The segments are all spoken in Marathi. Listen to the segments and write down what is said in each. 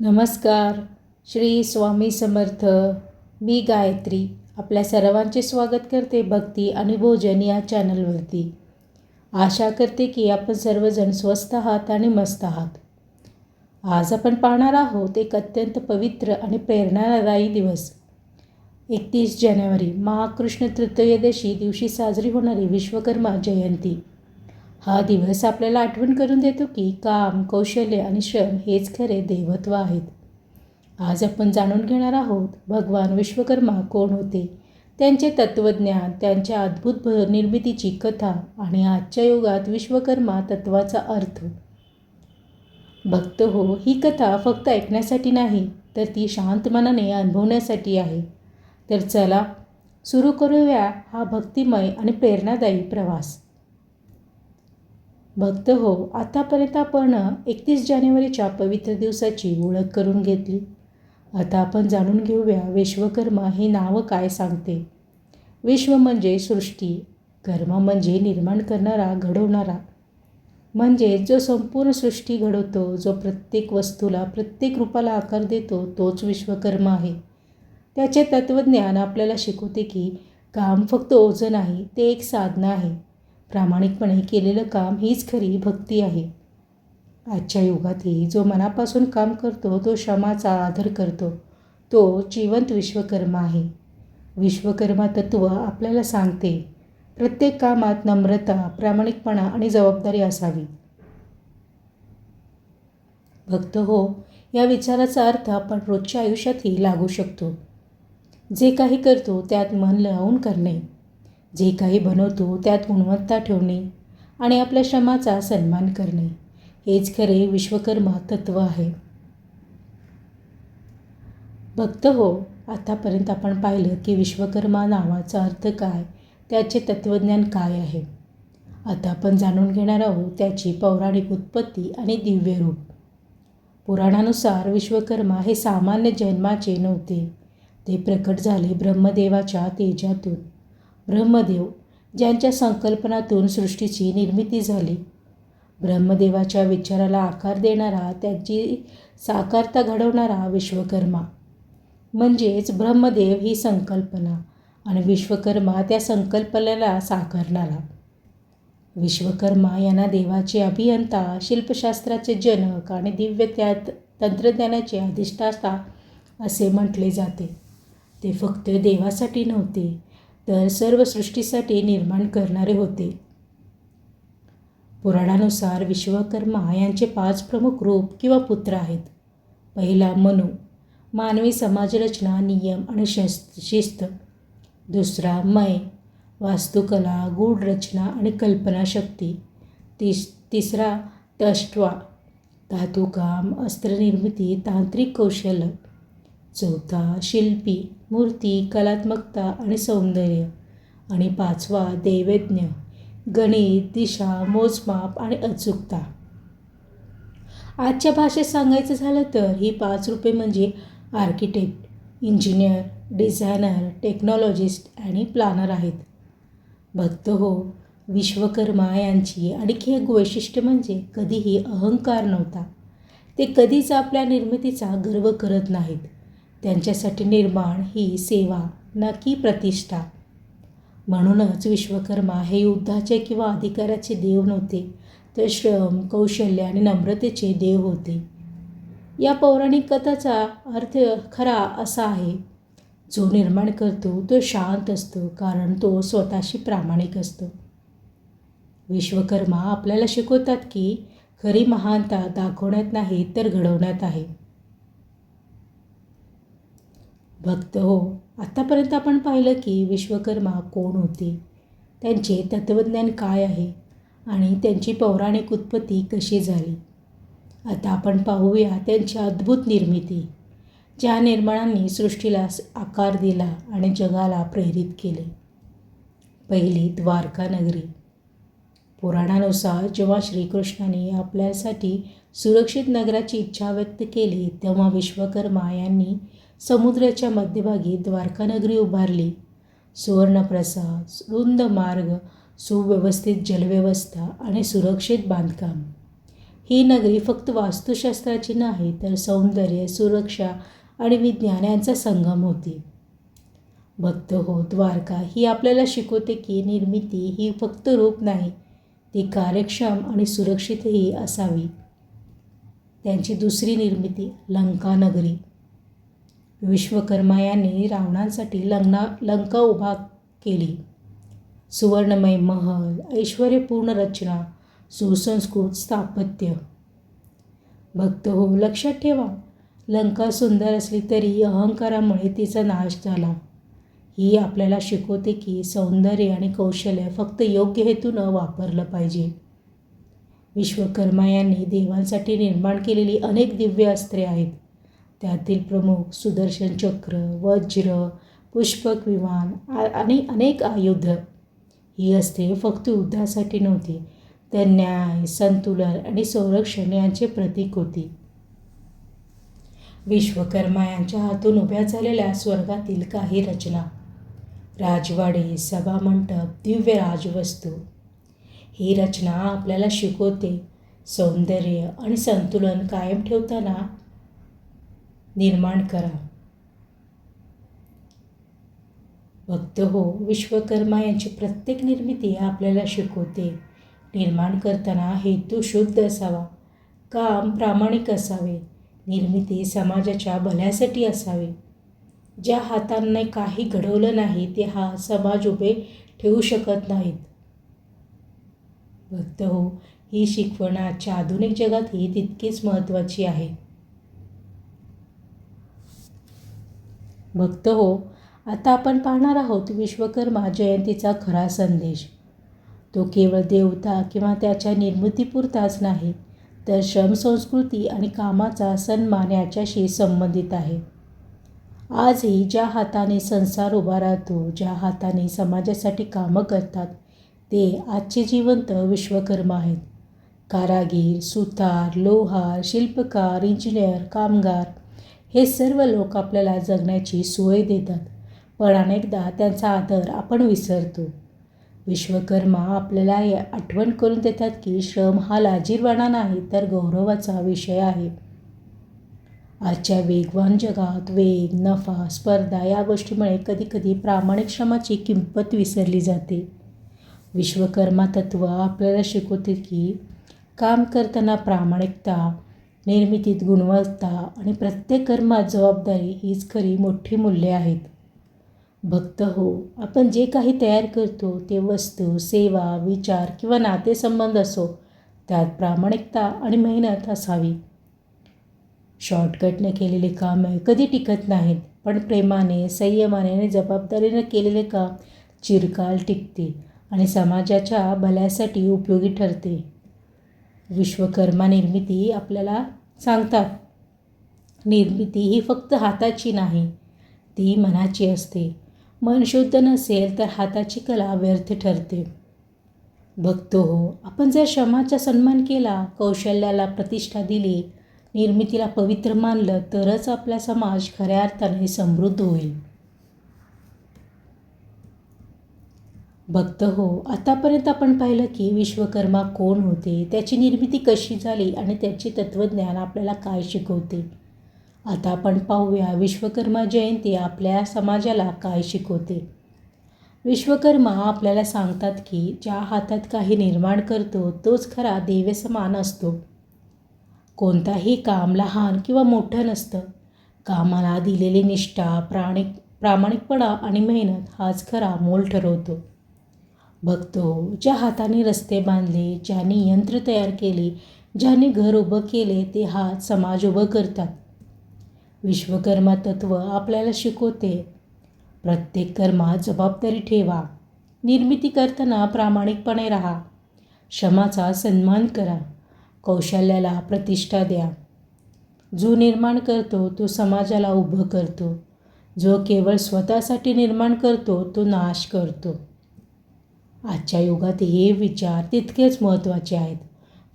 नमस्कार. श्री स्वामी समर्थ. मी गायत्री. आपल्या सर्वांचे स्वागत करते भक्ती आणि भोजन या चॅनलवरती. आशा करते की आपण सर्वजण स्वस्त आहात आणि मस्त आहात. आज आपण पाहणार आहोत एक अत्यंत पवित्र आणि प्रेरणादायी दिवस. एकतीस जानेवारी महाकृष्ण तृतीयदशी दिवशी साजरी होणारी विश्वकर्मा जयंती. हा दिवस आपल्याला आठवण करून देतो की काम कौशल्य आणि श्रम हेच खरे देवत्व आहेत. आज आपण जाणून घेणार आहोत भगवान विश्वकर्मा कोण होते? त्यांचे तत्त्वज्ञान त्यांच्या अद्भुत निर्मितीची कथा आणि आजच्या युगात विश्वकर्मा तत्वाचा अर्थ. भक्त हो ही कथा फक्त ऐकण्यासाठी नाही तर ती शांत मनाने अनुभवण्यासाठी आहे. तर चला सुरू करूया हा भक्तिमय आणि प्रेरणादायी प्रवास. भक्त हो आतापर्यंत आपण एकतीस जानेवारीच्या पवित्र दिवसाची ओळख करून घेतली. आता आपण जाणून घेऊया विश्वकर्मा हे नाव काय सांगते. विश्व म्हणजे सृष्टी कर्म म्हणजे निर्माण करणारा घडवणारा. म्हणजे जो संपूर्ण सृष्टी घडवतो जो प्रत्येक वस्तूला प्रत्येक रूपाला आकार देतो तोच विश्वकर्मा आहे. त्याचे तत्त्वज्ञान आपल्याला शिकवते की काम फक्त ओझं नाही ते एक साधना आहे. प्रामाणिकपणे केलेलं काम हीच खरी भक्ती आहे. आजच्या युगातही जो मनापासून काम करतो तो श्रमाचा आदर करतो. तो जिवंत विश्वकर्मा आहे. विश्वकर्मा तत्त्व आपल्याला सांगते प्रत्येक कामात नम्रता प्रामाणिकपणा आणि जबाबदारी असावी. भक्त हो या विचाराचा अर्थ आपण रोजच्या आयुष्यातही लागू शकतो. जे काही करतो त्यात मन लावून करणे. जे काही बनवतो त्यात गुणवत्ता ठेवणे आणि आपल्या श्रमाचा सन्मान करणे हेच खरे विश्वकर्मा तत्त्व आहे. भक्त हो आतापर्यंत आपण पाहिलं की विश्वकर्मा नावाचा अर्थ काय त्याचे तत्त्वज्ञान काय आहे. आता आपण जाणून घेणार आहोत त्याची पौराणिक उत्पत्ती आणि दिव्य रूप. पुराणानुसार विश्वकर्मा हे सामान्य जन्माचे नव्हते. ते प्रकट झाले ब्रह्मदेवाच्या तेजातून. ब्रह्मदेव ज्यांच्या संकल्पनातून सृष्टीची निर्मिती झाली. ब्रह्मदेवाच्या विचाराला आकार देणारा त्याची साकारता घडवणारा विश्वकर्मा. म्हणजेच ब्रह्मदेव ही संकल्पना आणि विश्वकर्मा त्या संकल्पनेला साकारणारा. विश्वकर्मा यांना देवाचे अभियंता शिल्पशास्त्राचे जनक आणि दिव्य त्यात तंत्रज्ञानाचे अधिष्ठाता असे म्हटले जाते. ते फक्त देवासाठी नव्हते तर सर्व सृष्टीसाठी निर्माण करणारे होते. पुराणानुसार विश्वकर्मा यांचे पाच प्रमुख रूप किंवा पुत्र आहेत. पहिला मनु मानवी समाजरचना नियम आणि शस्त शिस्त. दुसरा मय वास्तुकला गूढ रचना आणि कल्पनाशक्ती. तिस तिसरा तष्ट्वा धातुकाम अस्त्रनिर्मिती तांत्रिक कौशल्य. चौथा शिल्पी मूर्ती कलात्मकता आणि सौंदर्य. आणि पाचवा दैवेज्ञ गणित दिशा मोजमाप आणि अचूकता. आजच्या भाषेत सांगायचं झालं तर ही पाच रूपे म्हणजे आर्किटेक्ट इंजिनियर डिझायनर टेक्नॉलॉजिस्ट आणि प्लानर आहेत. भक्त हो विश्वकर्मा यांची आणखी एक वैशिष्ट्य म्हणजे कधीही अहंकार नव्हता. ते कधीच आपल्या निर्मितीचा गर्व करत नाहीत. त्यांच्यासाठी निर्माण ही सेवा ना की प्रतिष्ठा. म्हणूनच विश्वकर्मा हे युद्धाचे किंवा अधिकाराचे देव नव्हते तर श्रम कौशल्य आणि नम्रतेचे देव होते. या पौराणिक कथाचा अर्थ खरा असा आहे जो निर्माण करतो तो शांत असतो कारण तो स्वतःशी प्रामाणिक असतो. विश्वकर्मा आपल्याला शिकवतात की खरी महानता दाखवण्यात नाही तर घडवण्यात आहे. भक्त हो. आत्तापर्यंत आपण पाहिलं की विश्वकर्मा कोण होते? त्यांचे तत्त्वज्ञान काय आहे? आणि त्यांची पौराणिक उत्पत्ती कशी झाली? आता आपण पाहूया त्यांची अद्भुत निर्मिती ज्या निर्माणांनी सृष्टीला आकार दिला आणि जगाला प्रेरित केले. पहिली द्वारका नगरी. पुराणानुसार जेव्हा श्रीकृष्णाने आपल्यासाठी सुरक्षित नगराची इच्छा व्यक्त केली तेव्हा विश्वकर्मा यांनी समुद्राच्या मध्यभागी द्वारकानगरी उभारली. सुवर्णप्रसाद रुंद मार्ग सुव्यवस्थित जलव्यवस्था आणि सुरक्षित बांधकाम. ही नगरी फक्त वास्तुशास्त्राची नाही तर सौंदर्य सुरक्षा आणि विज्ञान यांचा संगम होती. भक्त हो द्वारका ही आपल्याला शिकवते की निर्मिती ही फक्त रूप नाही ती कार्यक्षम आणि सुरक्षितही असावी. त्यांची दुसरी निर्मिती लंका नगरी. विश्वकर्मा यांनी रावणांसाठी लग्ना लंका उभा केली. सुवर्णमय महल ऐश्वर्यपूर्ण रचना सुसंस्कृत स्थापत्य. भक्त हो लक्षात ठेवा लंका सुंदर असली तरी अहंकारामुळे तिचा नाश झाला. ही आपल्याला शिकवते की सौंदर्य आणि कौशल्य फक्त योग्य हेतूनं वापरलं पाहिजे. विश्वकर्मा यांनी देवांसाठी निर्माण केलेली अनेक दिव्य अस्त्रे आहेत. त्यातील प्रमुख सुदर्शन चक्र वज्र पुष्पक विमान आणि अनेक आयुध ही अस्त्रे फक्त युद्धासाठी नव्हती तर न्याय संतुलन आणि संरक्षण यांचे प्रतीक होती. विश्वकर्मा यांच्या हातून उभ्या झालेल्या स्वर्गातील काही रचना. राजवाडे सभामंडप दिव्य राजवस्तू. ही रचना आपल्याला शिकवते सौंदर्य आणि संतुलन कायम ठेवताना निर्माण करा. भक्त हो विश्वकर्मा यांची प्रत्येक निर्मिती आपल्याला शिकवते. निर्माण करताना हेतू शुद्ध असावा. काम प्रामाणिक असावे. निर्मिती समाजाच्या भल्यासाठी असावी. ज्या हातांनी काही घडवलं नाही ते हा समाज उभे ठेवू शकत नाहीत. भक्त हो ही शिकवण आजच्या आधुनिक जगातही तितकीच महत्त्वाची आहे. भक्त हो आता आपण पाहणार आहोत विश्वकर्मा जयंतीचा खरा संदेश. तो केवळ देवता किंवा त्याच्या निर्मितीपुरताच नाही तर श्रमसंस्कृती आणि कामाचा सन्मान याच्याशी संबंधित आहे. आजही ज्या हाताने संसार उभा राहतो ज्या हाताने समाजासाठी कामं करतात ते आजचे जिवंत विश्वकर्मा आहेत. कारागीर सुतार लोहार शिल्पकार इंजिनियर कामगार हे सर्व लोक आपल्याला जगण्याची सोय देतात. पण अनेकदा त्यांचा आदर आपण विसरतो. विश्वकर्मा आपल्याला हे आठवण करून देतात की श्रम हा लाजीरवाणा नाही तर गौरवाचा विषय आहे. आजच्या वेगवान जगात वेग नफा स्पर्धा या गोष्टीमुळे कधीकधी प्रामाणिक श्रमाची किंमत विसरली जाते. विश्वकर्मा तत्त्व आपल्याला शिकवते की काम करताना प्रामाणिकता निर्मितीत गुणवत्ता आणि प्रत्येक कर्मात जबाबदारी हीच खरी मोठी मूल्ये आहेत. भक्त हो आपण जे काही तयार करतो ते वस्तू सेवा विचार किंवा नातेसंबंध असो त्यात प्रामाणिकता आणि मेहनत असावी. शॉर्टकटने केलेले कामं कधी टिकत नाहीत पण प्रेमाने संयमाने आणि जबाबदारीने केलेले काम चिरकाल टिकते आणि समाजाच्या भल्यासाठी उपयोगी ठरते. विश्वकर्मा निर्मिती आपल्याला सांगतात. निर्मिती ही फक्त हाताची नाही ती मनाची असते. मन शुद्ध नसेल तर हाताची कला व्यर्थ ठरते. बघतो हो आपण जर श्रमाचा सन्मान केला कौशल्याला प्रतिष्ठा दिली निर्मितीला पवित्र मानलं तरच आपला समाज खऱ्या अर्थाने समृद्ध होईल. भक्त हो आतापर्यंत आपण पाहिलं की विश्वकर्मा कोण होते त्याची निर्मिती कशी झाली आणि त्याचे तत्त्वज्ञान आपल्याला काय शिकवते? आता आपण पाहूया विश्वकर्मा जयंती आपल्या समाजाला काय शिकवते. विश्वकर्मा आपल्याला सांगतात की ज्या हातात काही निर्माण करतो तोच खरा देवसमान असतो. कोणताही काम लहान किंवा मोठं नसतं. कामाला दिलेली निष्ठा प्राणिक प्रामाणिकपणा आणि मेहनत हाच खरा मोल ठरवतो. बघतो. ज्या हाताने रस्ते बांधले ज्यांनी यंत्र तयार केले ज्यांनी घर उभं केले ते हात समाज उभं करतात. विश्वकर्मा तत्त्व आपल्याला शिकवते. प्रत्येक कर्मात जबाबदारी ठेवा. निर्मिती करताना प्रामाणिकपणे राहा. श्रमाचा सन्मान करा. कौशल्याला प्रतिष्ठा द्या. जो निर्माण करतो तो समाजाला उभं करतो. जो केवळ स्वतःसाठी निर्माण करतो तो नाश करतो. आजच्या युगात हे विचार तितकेच महत्त्वाचे आहेत.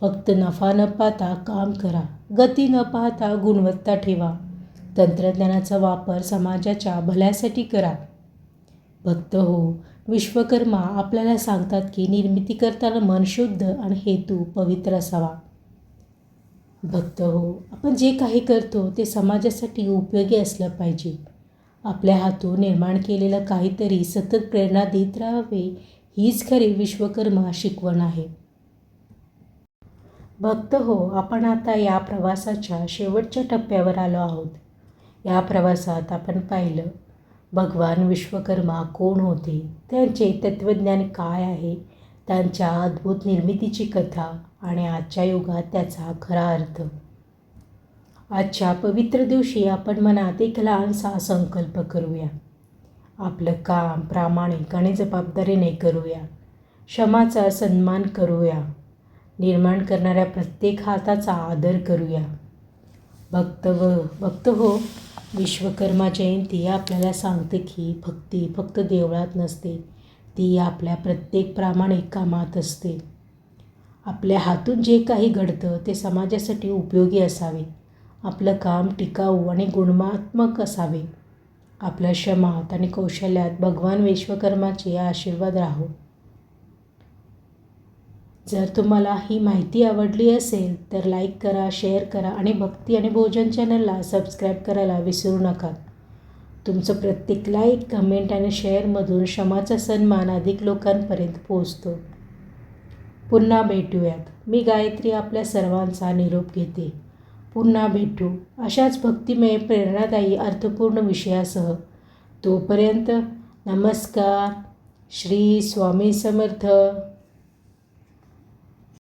फक्त नफा न पाहता काम करा. गती न पाहता गुणवत्ता ठेवा. तंत्रज्ञानाचा वापर समाजाच्या भल्यासाठी करा. भक्त हो विश्वकर्मा आपल्याला सांगतात की निर्मिती करताना मन शुद्ध आणि हेतू पवित्र असावा. भक्त हो आपण जे काही करतो ते समाजासाठी उपयोगी असलं पाहिजे. आपल्या हातून निर्माण केलेलं काहीतरी सतत प्रेरणा देत राहावे हीच खरी विश्वकर्मा शिकवण आहे. भक्त हो आपण आता या प्रवासाच्या शेवटच्या टप्प्यावर आलो आहोत. या प्रवासात आपण पाहिलं भगवान विश्वकर्मा कोण होते त्यांचे तत्त्वज्ञान काय आहे त्यांच्या अद्भुत निर्मितीची कथा आणि आजच्या युगात त्याचा खरा अर्थ. आजच्या पवित्र दिवशी आपण मनात एक लहानसा संकल्प करूया. आपलं काम प्रामाणिक आणि जबाबदारीने करूया. क्षमाचा सन्मान करूया. निर्माण करणाऱ्या प्रत्येक हाताचा आदर करूया. भक्त व भक्त हो विश्वकर्मा जयंती आपल्याला सांगते की भक्ती फक्त देवळात नसते ती आपल्या प्रत्येक प्रामाणिक कामात असते. आपल्या हातून जे काही घडतं ते समाजासाठी उपयोगी असावे. आपलं काम टिकाऊ आणि गुणात्मक असावे. आपल्या क्षमात आणि कौशल्यात भगवान विश्वकर्माचे आशीर्वाद राहो. जर तुम्हाला ही माहिती आवडली असेल तर लाईक करा शेअर करा आणि भक्ती आणि भोजन चॅनलला सबस्क्राईब करायला विसरू नका. तुमचं प्रत्येक लाईक कमेंट आणि शेअरमधून क्षमाचा सन्मान अधिक लोकांपर्यंत पोहोचतो. पुन्हा भेटूयात. मी गायत्री आपल्या सर्वांचा निरोप घेते. पुन्हा भेटू. अशाच भक्तिमय प्रेरणादायी अर्थपूर्ण विषयासह. तोपर्यंत नमस्कार. श्री स्वामी समर्थ.